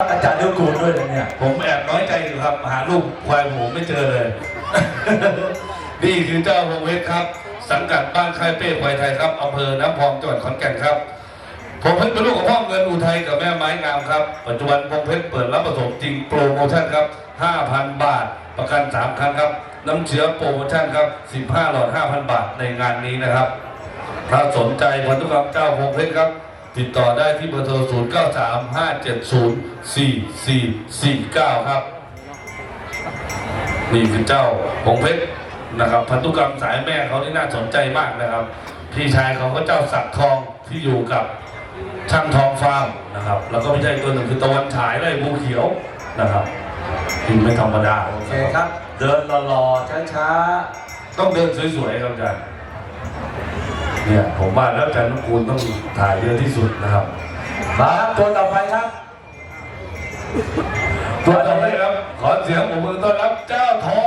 อาจารย์เลือกกูด้วยเลยเนี่ย ผมแอบน้อยใจอยู่ครับ หารูปควายผมไม่เจอเลย นี่คือเจ้าพงเพชรครับ สังกัดบ้านค่ายเป้ควายไทยครับอำเภอน้ำพองจังหวัดขอนแก่นครับ ผมเพชรเป็นลูกของพ่อเงินอุทัยกับแม่ไม้งามครับ ปัจจุบันพงเพชรเปิดรับผสมจริงโปรโมชั่นครับ 5,000 บาท ประกัน 3 ครั้งครับ น้ำเชื้อโปรโมชั่นครับ 15 หลอด 5,000 บาทในงานนี้นะครับ ถ้าสนใจพันธุกรรมเจ้าพงเพชรครับ ติดต่อได้ที่เบอร์โทร 0 9 3 5 7 0 4 4 4 9 ครับ นี่คือเจ้าพงเพชรนะครับ พันธุกรรมสายแม่เขานี่น่าสนใจมากนะครับ พี่ชายเขาก็เจ้าสักทองที่อยู่กับช่างทองฟาร์มนะครับ แล้วก็ไม่ใช่ตัวหนึ่งคือตะวันฉายไล่บูเขียวนะครับนี่ไม่ธรรมดาโอเคครับ เดินหล่อๆช้าต้องเดินสวยๆครับอาจารย์ เนี่ยผมว่าแล้วอาจารย์นุกูลต้องถ่ายเยอะที่สุดนะครับๆมาครับตัวต่อไปครับ ตัวต่อไปครับ ขอเสียงปรบมือต้อนรับเจ้าทอง